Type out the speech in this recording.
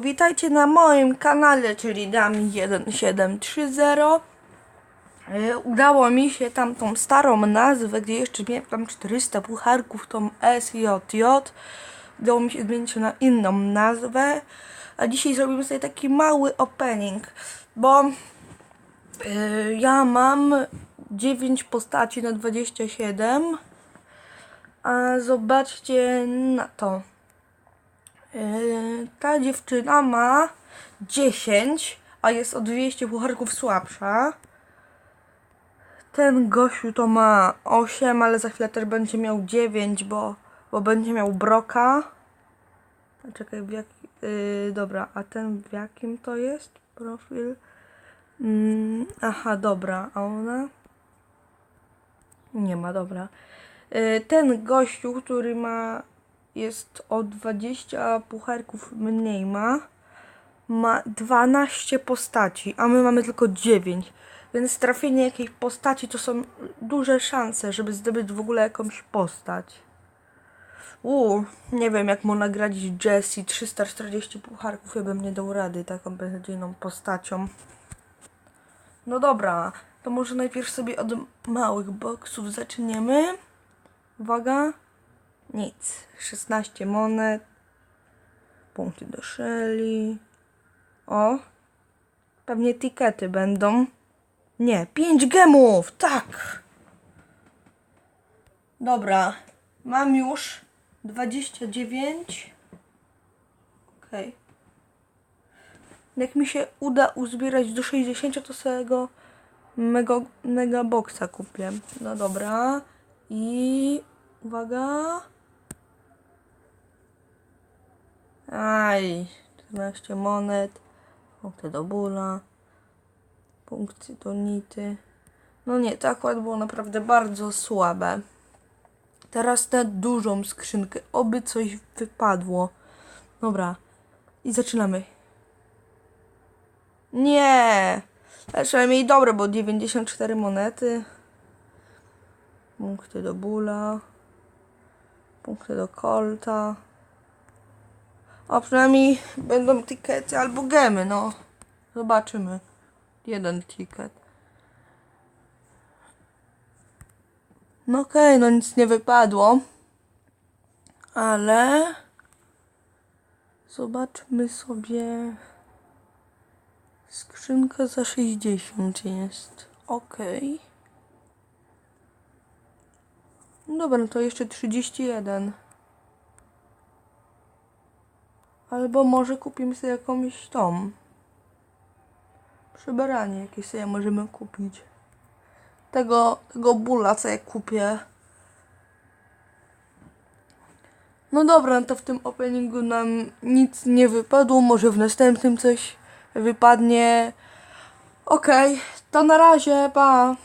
Witajcie na moim kanale, czyli Dami1730. Yy, Udało mi się tam tą starą nazwę, gdzie jeszcze miałem tam 400 pucharków, tą SJJ. Udało mi się zmienić na inną nazwę. A dzisiaj zrobimy sobie taki mały opening, bo yy, ja mam 9 postaci na 27. A zobaczcie na to. Yy, ta dziewczyna ma 10, a jest o 200 pucharków słabsza. Ten gościu to ma 8, ale za chwilę też będzie miał 9, bo, bo będzie miał broka. Czekaj, w jak... Yy, dobra, a ten w jakim to jest profil? Mm, aha, dobra, a ona? Nie ma, dobra. Yy, ten gościu, który ma jest o 20 pucharków mniej ma. Ma 12 postaci, a my mamy tylko 9. Więc trafienie jakiejś postaci to są duże szanse, żeby zdobyć w ogóle jakąś postać. Uuu, nie wiem jak mu nagrodzić Jessie 340 pucharków, ja bym nie dał rady taką beznadziejną postacią. No dobra, to może najpierw sobie od małych boksów zaczniemy. Uwaga. Nic. 16 monet. Punkty do szeli. O. Pewnie tikety będą. Nie, 5 gemów! Tak! Dobra. Mam już 29. Okej. Jak mi się uda uzbierać do 60, to sobie go mega, mega boxa kupię. No dobra. I uwaga. Aj, 14 monet, punkty do bóla, punkty do nity. No nie, to akurat było naprawdę bardzo słabe. Teraz tę dużą skrzynkę, oby coś wypadło. Dobra, i zaczynamy. Nie! Ale przynajmniej dobre, bo 94 monety. Punkty do bóla. Punkty do kolta. A przynajmniej będą tikety albo gemy, no. Zobaczymy. Jeden ticket. No okej, no nic nie wypadło. Ale... Zobaczmy sobie... Skrzynka za 60 jest. Okej. Dobra, no to jeszcze 31. Albo może kupimy sobie jakąś tą. Przybranie jakieś sobie możemy kupić. Tego, tego co ja kupię. No dobra, to w tym openingu nam nic nie wypadło. Może w następnym coś wypadnie. Okej, to na razie, pa!